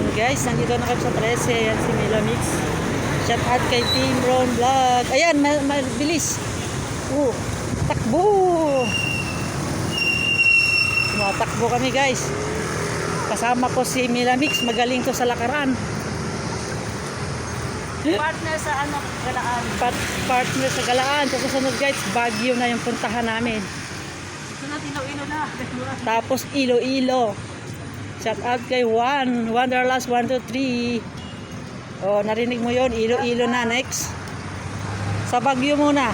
Ayan guys, nandito na kami sa 13. Ayan si Mila Mix. Shout out kay Team Ron Vlog. Ayan, ma- mabilis. Oh, takbo. Tumatakbo kami guys. Kasama ko si Mila Mix. Magaling to sa lakaran. Partner sa ano, galaan. Part, partner sa galaan. Sa susunod guys, Baguio na yung puntahan namin. Ito na, tinaw-ilo na. Tapos Iloilo. Shout out kay Juan. Wanderlust 123. Oh, narinig mo yon Iloilo na next. Sa Baguio muna.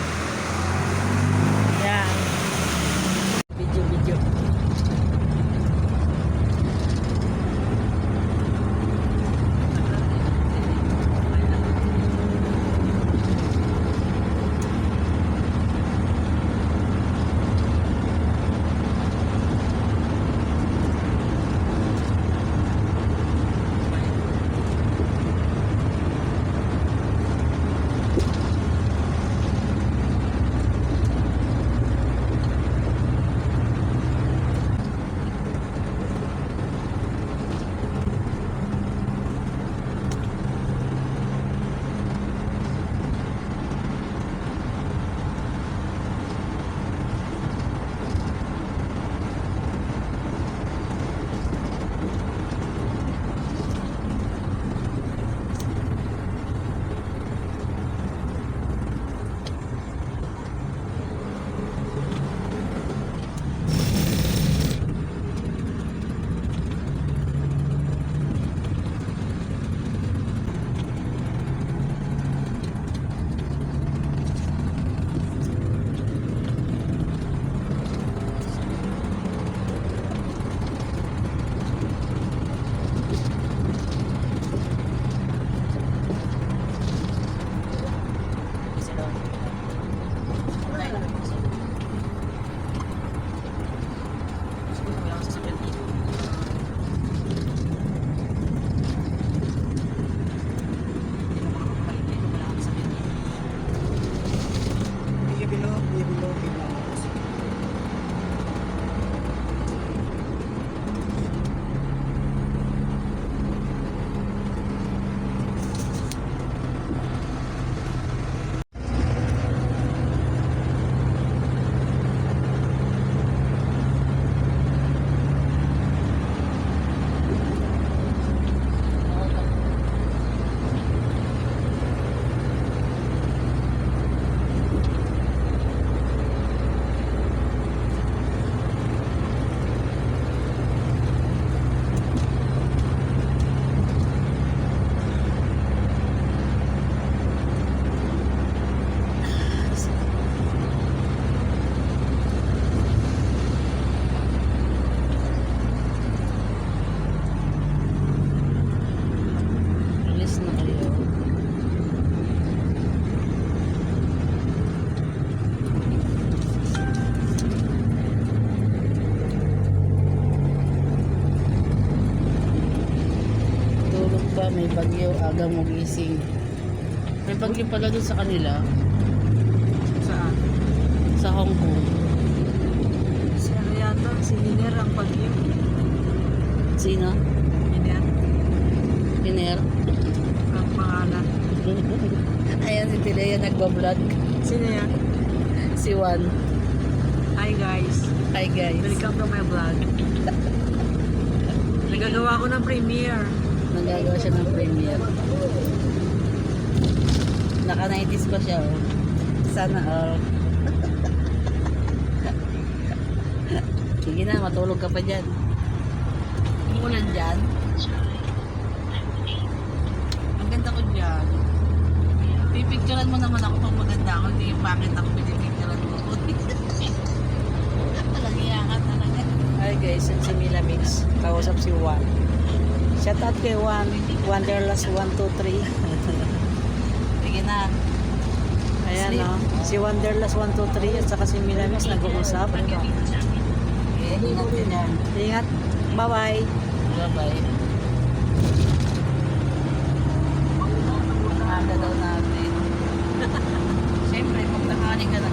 Tulog pa, may bagyo, aga mo gising. May bagyo pala dun sa kanila, Saan? sa Hong Kong. Si ano yata, si Hiner ang pag-iyo. Sino? Hiner Piner? ang pangalan. Ayan si Tilea nagbablog. Sino yan? Si Juan. Hi guys. Hi guys. Welcome to my vlog. Nagagawa ko ng premiere. Nagagawa siya ng premiere. Naka-90s pa siya, oh. Sana all. Sige na, matulog ka pa dyan. Umulan dyan. Ang ganda ko dyan. Pipicturean mo naman ako pag maganda ako. Hindi yung bakit ako pinipicturean mo. Talagang iyangat talaga. Hi guys, yan si Mila Mix. Kausap si Juan. Shout out kay Juan. Wanderlust 123. Sige na. Ayan Sleep. no. Si Wanderlust 123 at saka si Milames nag-uusap. Okay, ingat din yan. Ingat. Bye-bye. Bye-bye. Ang daw namin. Siyempre, pag nakani ka na